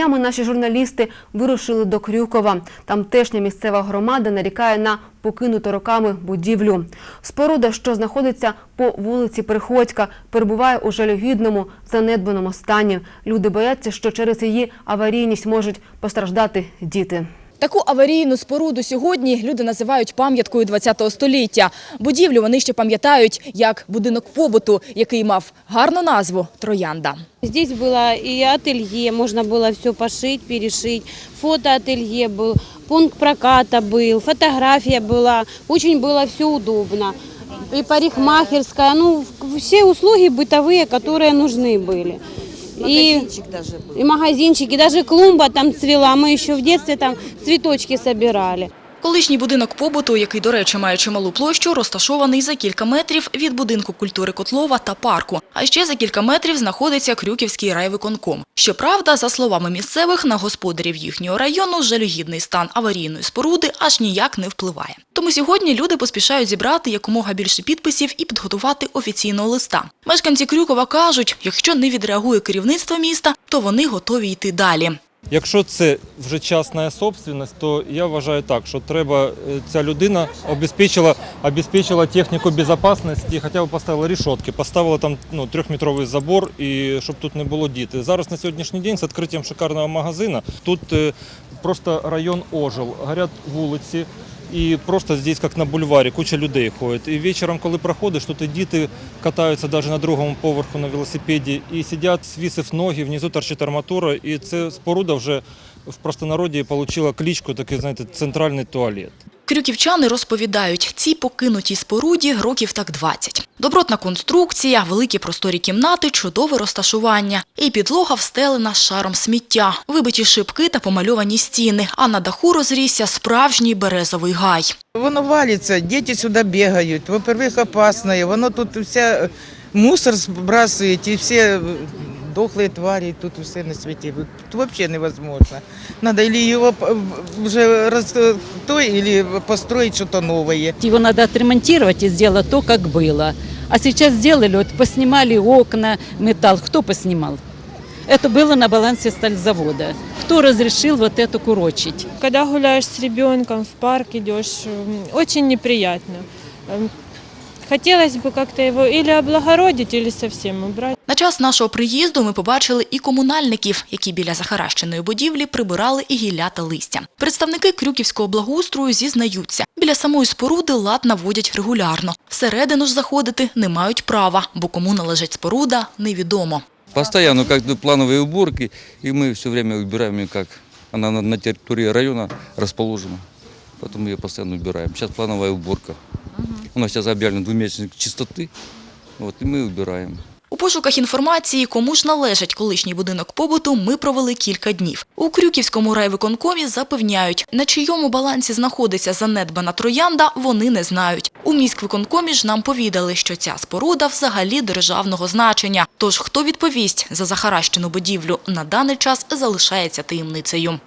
Днями наші журналісти вирушили до Крюкова. Тамтешня місцева громада нарікає на покинуту роками будівлю. Споруда, що знаходиться по вулиці Приходька, перебуває у жалюгідному, занедбаному стані. Люди бояться, що через її аварійність можуть постраждати діти. Таку аварійну споруду сьогодні люди називають пам'яткою ХХ століття. Будівлю вони ще пам'ятають як будинок побуту, який мав гарну назву Троянда. Здесь было и ателье, можно было все пошить, перешить, фотоателье был, пункт проката был, фотография была, очень было все удобно. И парикмахерская, ну, все услуги бытовые, которые нужны были. Магазинчик и, даже был. И магазинчики, даже клумба там цвела, мы еще в детстве там цветочки собирали. Колишній будинок побуту, який, до речі, має чималу площу, розташований за кілька метрів від будинку культури Котлова та парку. А ще за кілька метрів знаходиться Крюківський райвиконком. Щоправда, за словами місцевих, на господарів їхнього району жалюгідний стан аварійної споруди аж ніяк не впливає. Тому сьогодні люди поспішають зібрати якомога більше підписів і підготувати офіційного листа. Мешканці Крюкова кажуть, якщо не відреагує керівництво міста, то вони готові йти далі. Якщо це вже частна собственность, то я вважаю так, що треба е, ця людина обезпечила, обезпечила техніку безпечності, хоча б поставила рішотки, поставила там ну, трьохметровий забор, і щоб тут не було діти. Зараз на сьогоднішній день з відкриттям шикарного магазину тут е, просто район ожил, горять вулиці. І просто здесь, як на бульварі, куча людей ходить. І вечором, коли проходиш, тут діти катаються навіть на другому поверху на велосипеді і сидять, свісив ноги, внизу торчить арматура. І це споруда вже в простонароді отримала кличку, такий, знаєте, центральний туалет. Крюківчани розповідають, цій покинутій споруді років так 20. Добротна конструкція, великі просторі кімнати, чудове розташування. І підлога встелена шаром сміття, вибиті шибки та помальовані стіни, а на даху розрісся справжній березовий гай. Воно валится, дети сюда бегают. Во-первых, опасное. Воно тут вся э, мусор сбрасывает, и все э, дохлые твари, тут все на свете. Тут вообще невозможно. Надо или его уже раз, то, или построить что-то новое. Его надо отремонтировать и сделать то, как было. А сейчас сделали, вот поснимали окна, металл. Кто поснимал? Это было на балансе стальзавода. Кто разрешил вот это курочить? Когда гуляешь с ребенком, в парк идешь, очень неприятно. Эм, Хотелось бы как-то его или облагородить, или совсем убрать. На час нашого приїзду ми побачили і комунальників, які біля захаращеної будівлі прибирали і гілля та листя. Представники Крюківського благоустрою зізнаються, біля самої споруди лад наводять регулярно. Всередину ж заходити не мають права, бо кому належить споруда – невідомо. Постоянно как бы плановые уборки, и мы все время убираем ее как она на, на территории района расположена. Потом ее постоянно убираем. Сейчас плановая уборка. У нас сейчас объявлен двухмесячник чистоты, вот, и мы убираем. У пошуках інформації, кому ж належить колишній будинок побуту, ми провели кілька днів. У Крюківському райвиконкомі запевняють, на чийому балансі знаходиться занедбана троянда, вони не знають. У міськвиконкомі ж нам повідали, що ця споруда взагалі державного значення. Тож хто відповість за захаращену будівлю на даний час залишається таємницею.